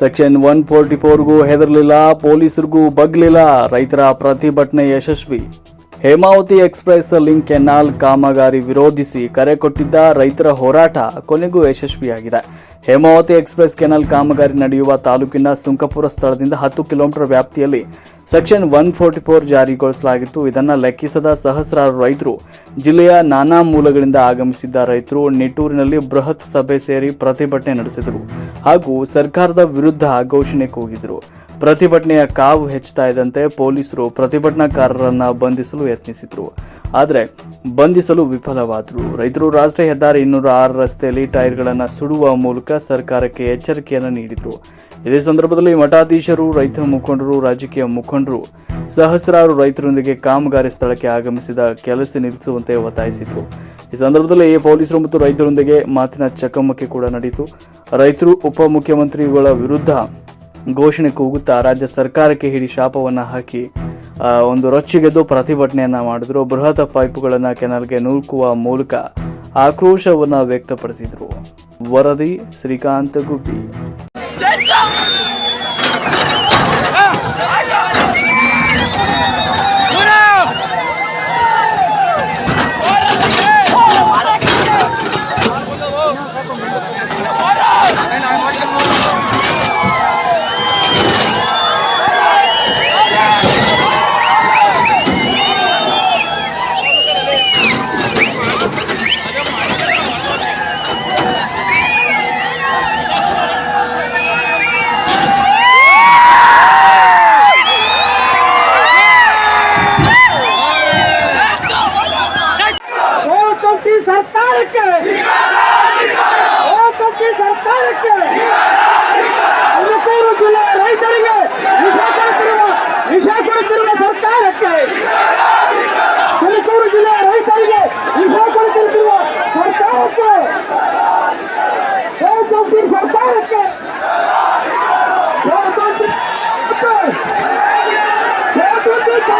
Section one forty ಫೋರ್ಗೂ ಹೆದರಲಿಲ್ಲ ಪೊಲೀಸರಿಗೂ ಬಗ್ಲಿಲ್ಲ ರೈತರ ಪ್ರತಿಭಟನೆ ಯಶಸ್ವಿ. ಹೇಮಾವತಿ ಎಕ್ಸ್ಪ್ರೆಸ್ ಲಿಂಕ್ ಕೆನಾಲ್ ಕಾಮಗಾರಿ ವಿರೋಧಿಸಿ ಕರೆ ಕೊಟ್ಟಿದ್ದ ರೈತರ ಹೋರಾಟ ಕೊನೆಗೂ ಯಶಸ್ವಿಯಾಗಿದೆ. ಹೇಮಾವತಿ ಎಕ್ಸ್ಪ್ರೆಸ್ ಕೆನಾಲ್ ಕಾಮಗಾರಿ ನಡೆಯುವ ತಾಲೂಕಿನ ಸುಂಕಪುರ ಸ್ಥಳದಿಂದ ಹತ್ತು ಕಿಲೋಮೀಟರ್ ವ್ಯಾಪ್ತಿಯಲ್ಲಿ ಸೆಕ್ಷನ್ ಒನ್ ಫೋರ್ಟಿ ಫೋರ್ ಜಾರಿಗೊಳಿಸಲಾಗಿತ್ತು. ಇದನ್ನು ಲೆಕ್ಕಿಸದ ಸಹಸ್ರಾರು ರೈತರು, ಜಿಲ್ಲೆಯ ನಾನಾ ಮೂಲಗಳಿಂದ ಆಗಮಿಸಿದ್ದ ರೈತರು ನಿಟ್ಟೂರಿನಲ್ಲಿ ಬೃಹತ್ ಸಭೆ ಸೇರಿ ಪ್ರತಿಭಟನೆ ನಡೆಸಿದರು ಹಾಗೂ ಸರ್ಕಾರದ ವಿರುದ್ಧ ಘೋಷಣೆ ಕೂಗಿದರು. ಪ್ರತಿಭಟನೆಯ ಕಾವು ಹೆಚ್ಚುತ್ತಾ ಇದ್ದಂತೆ ಪೊಲೀಸರು ಪ್ರತಿಭಟನಾಕಾರರನ್ನ ಬಂಧಿಸಲು ಯತ್ನಿಸಿದ್ರು. ಆದರೆ ಬಂಧಿಸಲು ವಿಫಲವಾದರು. ರೈತರು ರಾಷ್ಟ್ರೀಯ ಹೆದ್ದಾರಿ ಇನ್ನೂರ ಆರು ರಸ್ತೆಯಲ್ಲಿ ಟೈರ್ಗಳನ್ನು ಸುಡುವ ಮೂಲಕ ಸರ್ಕಾರಕ್ಕೆ ಎಚ್ಚರಿಕೆಯನ್ನು ನೀಡಿದರು. ಇದೇ ಸಂದರ್ಭದಲ್ಲಿ ಮಠಾಧೀಶರು, ರೈತ ಮುಖಂಡರು, ರಾಜಕೀಯ ಮುಖಂಡರು, ಸಹಸ್ರಾರು ರೈತರೊಂದಿಗೆ ಕಾಮಗಾರಿ ಸ್ಥಳಕ್ಕೆ ಆಗಮಿಸಿದ ಕೆಲಸ ನಿಲ್ಲಿಸುವಂತೆ ಒತ್ತಾಯಿಸಿದರು. ಈ ಸಂದರ್ಭದಲ್ಲಿ ಪೊಲೀಸರು ಮತ್ತು ರೈತರೊಂದಿಗೆ ಮಾತಿನ ಚಕಮಕಿ ಕೂಡ ನಡೆಯಿತು. ರೈತರು, ಉಪಮುಖ್ಯಮಂತ್ರಿಗಳ ವಿರುದ್ಧ ಘೋಷಣೆ ಕೂಗುತ್ತಾ ರಾಜ್ಯ ಸರ್ಕಾರಕ್ಕೆ ಹಿಡಿ ಶಾಪವನ್ನ ಹಾಕಿ ಒಂದು ರೊಚ್ಚಿಗೆದ್ದು ಪ್ರತಿಭಟನೆಯನ್ನ ಮಾಡಿದ್ರು. ಬೃಹತ್ ಪೈಪುಗಳನ್ನ ಕೆನಲ್ಗೆ ನೂಕುವ ಮೂಲಕ ಆಕ್ರೋಶವನ್ನ ವ್ಯಕ್ತಪಡಿಸಿದ್ರು. ವರದಿ ಶ್ರೀಕಾಂತ್ ಗುಬ್ಬಿ.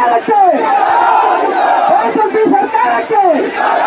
ಕೋಟಿ ಸರ್ಕಾರಕ್ಕೆ ಕೋಟಿ ಸರ್ಕಾರಕ್ಕೆ